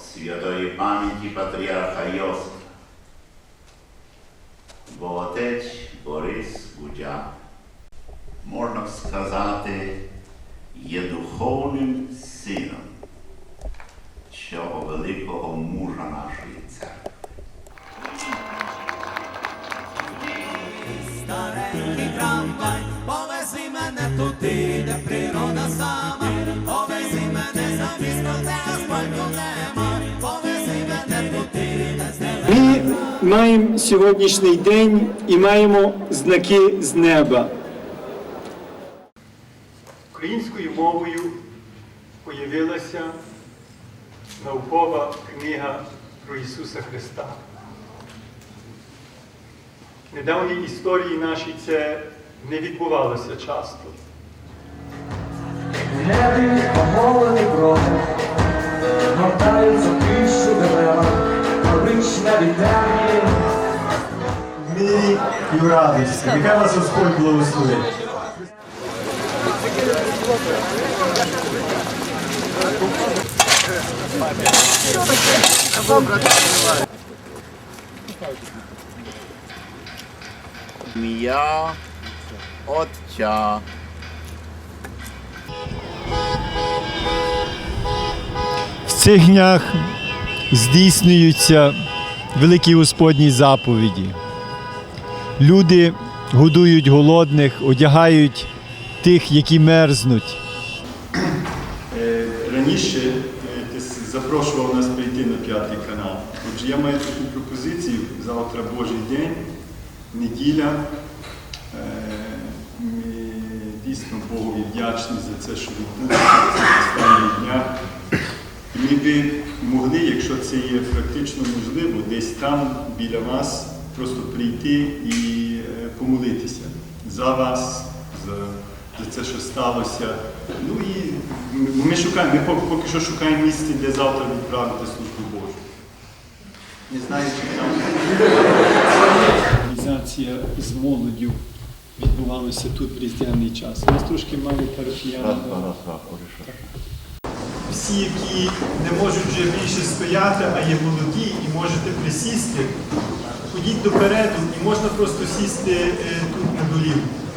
святої пам'яті патріарха Йосифа, бо отець Борис Гудя, можна сказати, є духовним сином цього великого мужа нашої церкви. Старенький трамвай, повези мене туди, де природа сама, повези мене за місто, де асфальту не маємо сьогоднішній день і маємо знаки з неба. Українською мовою появилася наукова книга про Ісуса Христа. В недавній історії нашій це не відбувалося часто. Небі помолені кроки, гортаються і в радості. Нехай вас Господь благословить. Ім'я Отця В цих днях здійснюються великі Господні заповіді. Люди годують голодних, одягають тих, які мерзнуть. Е, Раніше е, ти запрошував нас прийти на п'ятий канал. Отже, я маю таку пропозицію. Завтра Божий день, неділя. Е, Ми дійсно Богові вдячні за це, що відбулося цих останніх Ми би могли, якщо це є практично можливо, десь там біля вас просто прийти і е, помолитися за вас, за, за це, що сталося. Ну і ми- ми шукаємо, ми поки, поки що шукаємо місце, де завтра відправити службу Божу. Не знаю, чи там. Організація з молоддю відбувалася тут в різдвяний час. У нас трошки мало парафіян. Всі, які не можуть вже більше стояти, а є молоді і можете присісти, ходіть допереду і можна просто сісти е, тут на долівку.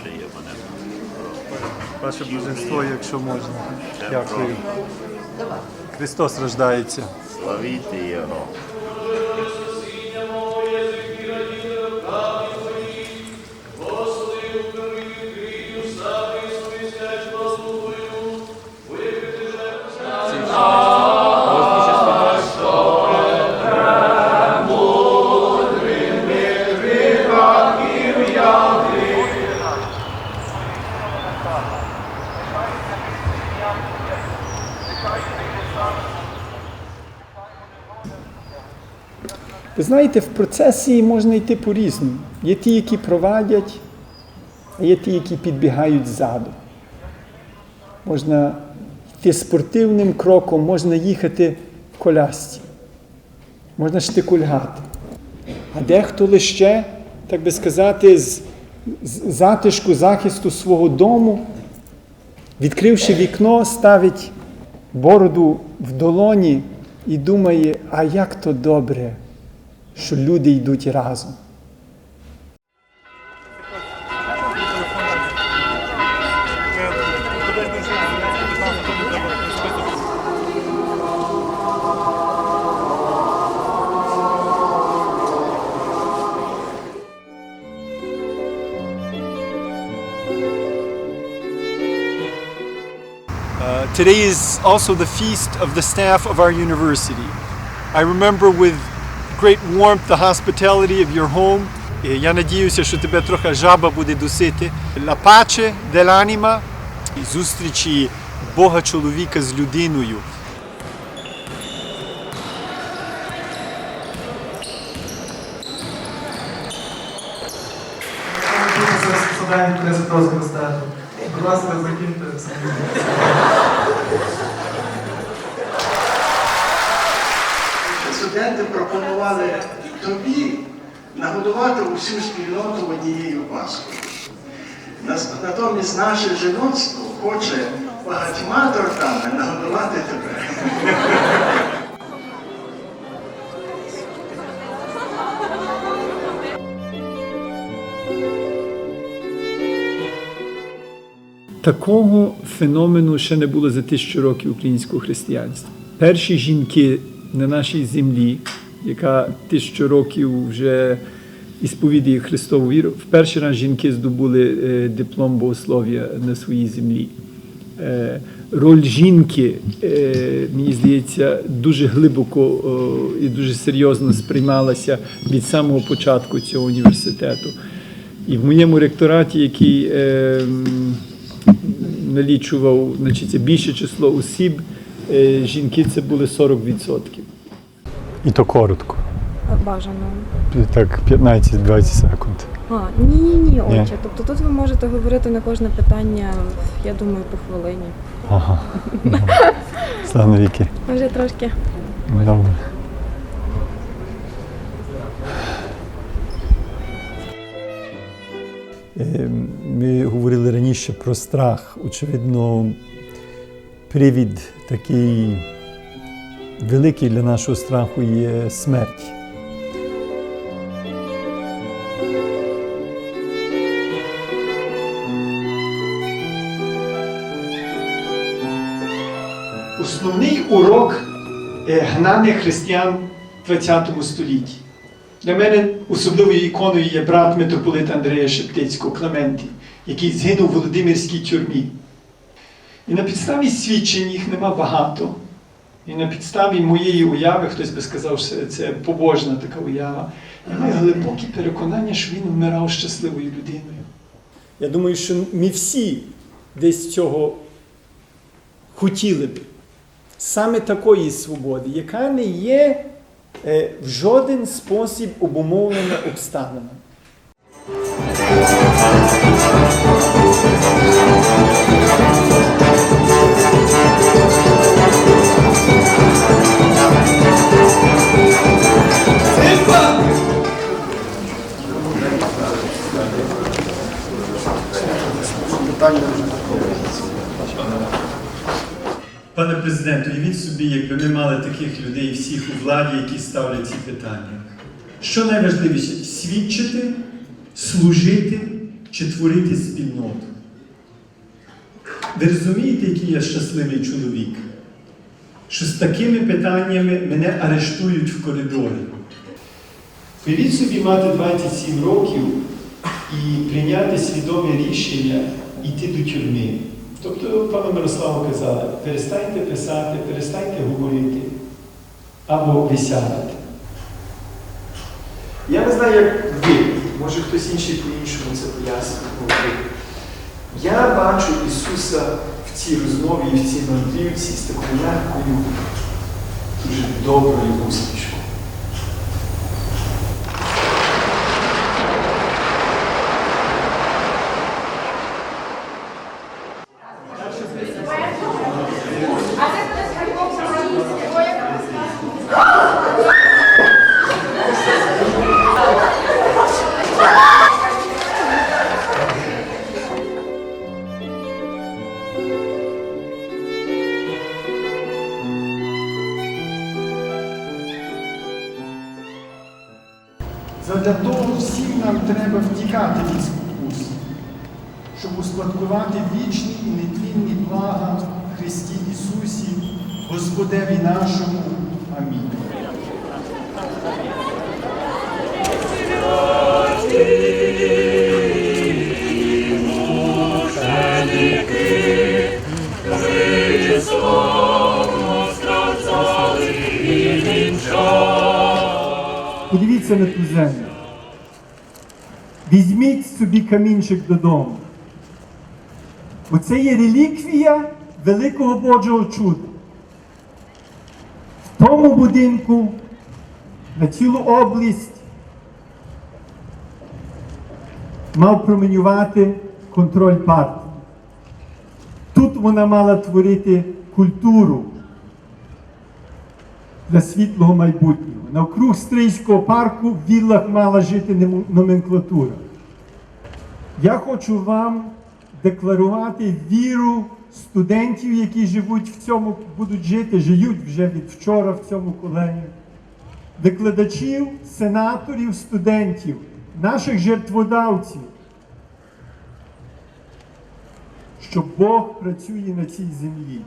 Ще є мене? Ваше блаженство, якщо можна. Дякую. Христос рождається. Славіти Його. Знаєте, в процесії можна йти по-різному. Є ті, які провадять, а є ті, які підбігають ззаду. Можна йти спортивним кроком, можна їхати в колясці, можна штикульгати. А дехто лише, так би сказати, з затишку, захисту свого дому, відкривши вікно, ставить бороду в долоні і думає, а як то добре, що люди йдуть разом. Uh, today is also the feast of the staff of our university. I remember with great warmth, the hospitality of your home. Я надіюся, що тебе трохи жаба буде дусити. La pace dell'anima – зустрічі Бога чоловіка з людиною. Задання, яке я запрошую стати. Будь ласка, закіньте. Студенти пропонували тобі нагодувати усю спільноту однією паскою. Натомість наше жіноцтво хоче багатьма тортами нагодувати тебе. Такого феномену ще не було за тисячу років українського християнства. Перші жінки на нашій землі, яка тисячу років вже ісповідує Христову віру, в перший раз жінки здобули е, диплом богослов'я на своїй землі. Е, Роль жінки, е, мені здається, дуже глибоко і дуже серйозно сприймалася від самого початку цього університету. І в моєму ректораті, який е, налічував значить, більше число осіб, жінки це були 40%. І то коротко. Бажано. Так, 15-20 секунд. А, ні, ні, ні, Ні. Тобто тут ви можете говорити на кожне питання, я думаю, по хвилині. Ага. Слава віки. Може трошки. Добре. Е, Ми говорили раніше про страх. Очевидно, привід такий великий для нашого страху є смерть. Основний урок е, гнання християн в ХХ столітті. Для мене особливою іконою є брат митрополита Андрея Шептицького Клементі, який згинув у Володимирській тюрмі. І на підставі свідчень їх нема багато. І на підставі моєї уяви, хтось би сказав, що це побожна така уява. Я маю глибоке переконання, що він вмирав щасливою людиною. Я думаю, що ми всі десь цього хотіли б. Саме такої свободи, яка не є е, в жоден спосіб обумовлена обставинами. Пане президент, уявіть собі, якби ми мали таких людей всіх у владі, які ставлять ці питання. Що найважливіше свідчити, служити чи творити спільноту? Ви розумієте, який я щасливий чоловік? Що з такими питаннями мене арештують в коридорі. Уявіть собі мати 27 років і прийняти свідоме рішення йти до тюрми. Тобто, пане Мирославу казали, перестаньте писати, перестаньте говорити або ви. Я не знаю, як ви, може хтось інший по-іншому це пояснює. Я бачу Ісуса в цій розмові і в цій мандрівці з такою м'якою, дуже доброю усмішкою. Задля того всім нам треба втікати від спокус, щоб успадкувати вічні і нетлінні блага Христі Ісусі, Господеві нашому. Амінь. Подивіться на ту землю. Візьміть собі камінчик додому. Оце є реліквія великого Божого чуда. В тому будинку на цілу область мав променювати контроль партії. Тут вона мала творити культуру для світлого майбутнього. Навкруг Стрийського парку в віллах мала жити номенклатура. Я хочу вам декларувати віру студентів, які живуть в цьому, будуть жити, живуть вже від вчора в цьому колені. Викладачів, сенаторів, студентів, наших жертводавців, що Бог працює на цій землі.